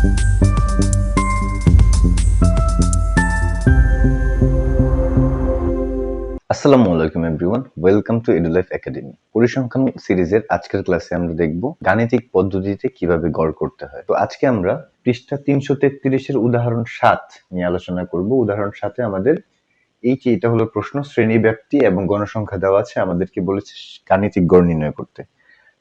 আসসালামু everyone, welcome to academy পরিসংখ্যান সিরিজের আজকের ক্লাসে আমরা দেখব গাণিতিক পদ্ধতিতে কীভাবে গড় করতে হয়। তো আজকে আমরা পৃষ্ঠা তিনশো তেত্রিশের উদাহরণ সাত নিয়ে আলোচনা করব। উদাহরণ সাথে আমাদের এই যে এটা হলো প্রশ্ন শ্রেণি ব্যাপ্তি এবং গণসংখ্যা দেওয়া আছে, আমাদেরকে বলেছে গাণিতিক গড় নির্ণয় করতে।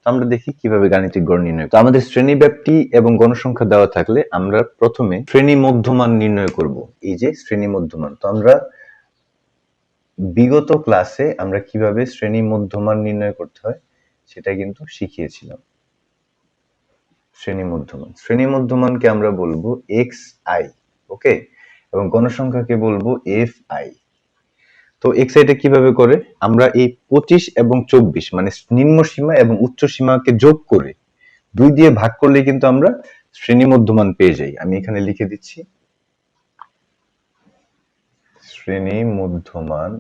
আমরা দেখি কীভাবে গাণিতিক গড় নির্ণয় তো আমাদের শ্রেণি ব্যাপ্তি এবং গণসংখ্যা দেওয়া থাকলে আমরা প্রথমে শ্রেণি মধ্যমান নির্ণয় করব। এই যে শ্রেণি মধ্যমান তো আমরা বিগত ক্লাসে আমরা কীভাবে শ্রেণি মধ্যমান নির্ণয় করতে হয় সেটা কিন্তু শিখিয়েছিলাম। শ্রেণি মধ্যমান শ্রেণি মধ্যমানকে আমরা বলব এক্স আই, ওকে? এবং গণসংখ্যাকে বলব এফ আই। তো এক্স আইটা কীভাবে করে? আমরা এই পঁচিশ এবং চব্বিশ মানে নিম্ন সীমা এবং উচ্চ সীমাকে যোগ করে দুই দিয়ে ভাগ করলে কিন্তু আমরা শ্রেণি মধ্যমান পেয়ে যাই। আমি এখানে লিখে দিচ্ছি। শ্রেণি মধ্যমান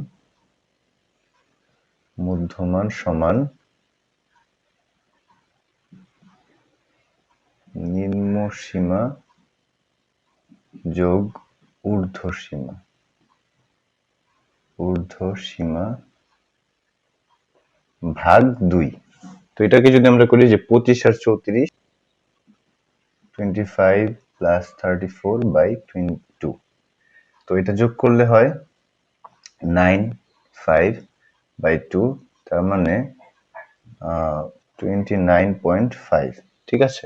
মধ্যমান সমান নিম্ন সীমা যোগ ঊর্ধ্ব সীমা। ঊর্ধ্ব সীমা ভাগ দুই। তো এটাকে যদি আমরা করি যে পঁচিশ আর চৌত্রিশ twenty five plus thirty four by two তো এটা যোগ করলে হয় নাইন ফাইভ বাই টু তার মানে টোয়েন্টি নাইন পয়েন্ট ফাইভ ঠিক আছে?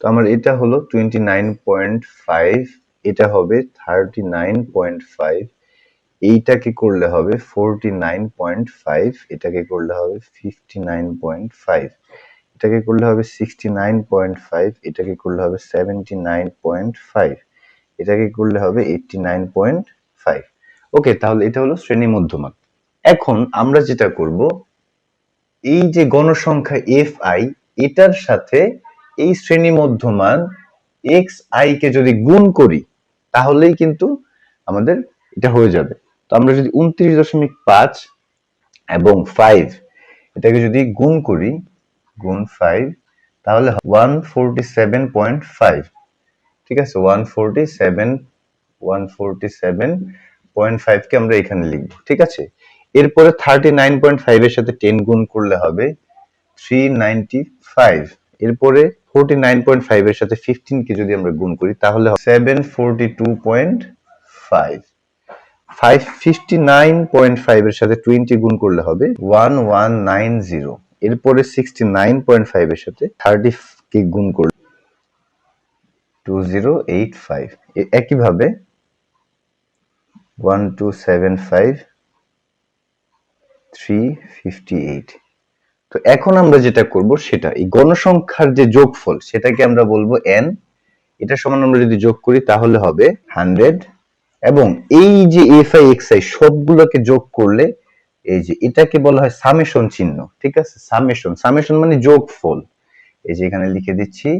তো আমার এটা হলো টোয়েন্টি নাইন পয়েন্ট ফাইভ এটা হবে থার্টি নাইন পয়েন্ট ফাইভ এইটাকে করলে হবে ফোরটি নাইন পয়েন্ট ফাইভ এটাকে করলে হবে ফিফটি নাইন পয়েন্ট ফাইভ এটাকে করলে হবে সিক্সটি নাইন পয়েন্ট ফাইভ এটাকে করলে হবে সেভেন্টি নাইন পয়েন্ট ফাইভ এটাকে করলে হবে eighty nine point five okay তাহলে এটা হলো শ্রেণি মধ্যমান এখন আমরা যেটা করব, এই যে গণসংখ্যা এফ আই এটার সাথে এই শ্রেণি মধ্যমান এক্স আই কে যদি গুণ করি, তাহলেই কিন্তু আমাদের এটা হয়ে যাবে। তো আমরা যদি উনত্রিশ দশমিক পাঁচ এবং ফাইভ এটাকে যদি গুণ করি, গুণ ফাইভ তাহলে one forty seven point five ঠিক আছে? One forty seven one forty seven point ফাইভকে আমরা এখানে লিখব। ঠিক আছে? এরপরে থার্টি নাইন পয়েন্ট ফাইভের সাথে টেন গুণ করলে হবে থ্রি নাইনটি ফাইভ এরপরে ফোরটি নাইন পয়েন্ট ফাইভের সাথে ফিফটিন কে যদি আমরা গুণ করি, তাহলে seven forty two point five five fifty সাথে টোয়েন্টি গুণ করলে হবে ওয়ান ওয়ান নাইন জিরো এরপরে সাথে থার্টি কে গুণ করলে থ্রি ফিফটি এইট তো এখন আমরা যেটা করব সেটা, এই গণসংখ্যার যে যোগফল, সেটাকে আমরা বলব এন এটা সমান আমরা যদি যোগ করি, তাহলে হবে হান্ড্রেড এবং এই যে এফ আই এক্স আই সবগুলোকে যোগ করলে এই যে এটাকে বলা হয় সামেশন চিহ্ন, ঠিক আছে? সামেশন সামেশন মানে যোগফল। এই যে এখানে লিখে দিচ্ছি,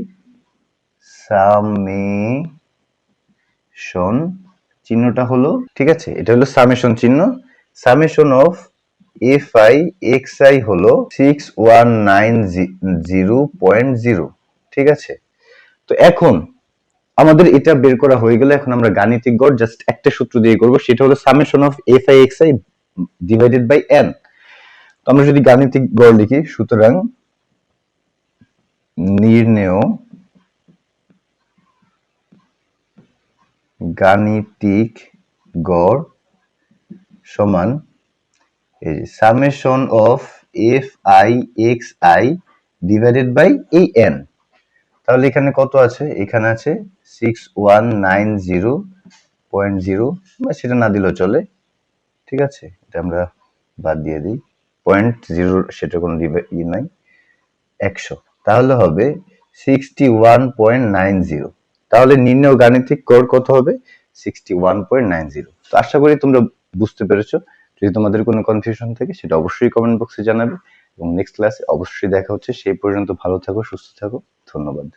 সামেশন চিহ্নটা হলো, ঠিক আছে? এটা হলো সামেশন চিহ্ন। Summation of F I X I হলো six one nine zero point zero ঠিক আছে? তো এখন আমাদের এটা বের করা হয়ে গেলে এখন আমরা গাণিতিক গড় জাস্ট একটা সূত্র দিয়ে করব, সেটা হলো summation of F I X I divided by N তো আমরা যদি গাণিতিক গড় লিখি, সুতরাং নির্ণেয় গাণিতিক গড় সমান এই summation of F I X I divided by এই এন তাহলে এখানে কত আছে? এখানে আছে six one nine zero point zero সেটা না দিলেও চলে। ঠিক আছে? এটা আমরা বাদ দিয়ে দিই। পয়েন্ট জিরো সেটা কোনো ই নাই। একশো। তাহলে হবে sixty one point nine zero তাহলে নির্ণয় গাণিতিক গড় কত হবে? Sixty one point nine zero তো আশা করি তোমরা বুঝতে পেরেছ। যদি তোমাদের কোনো কনফিউশন থাকে, সেটা অবশ্যই কমেন্ট বক্সে জানাবে। এবং নেক্সট ক্লাসে অবশ্যই দেখা হচ্ছে। সেই পর্যন্ত ভালো থাকো, সুস্থ থাকো। ধন্যবাদ।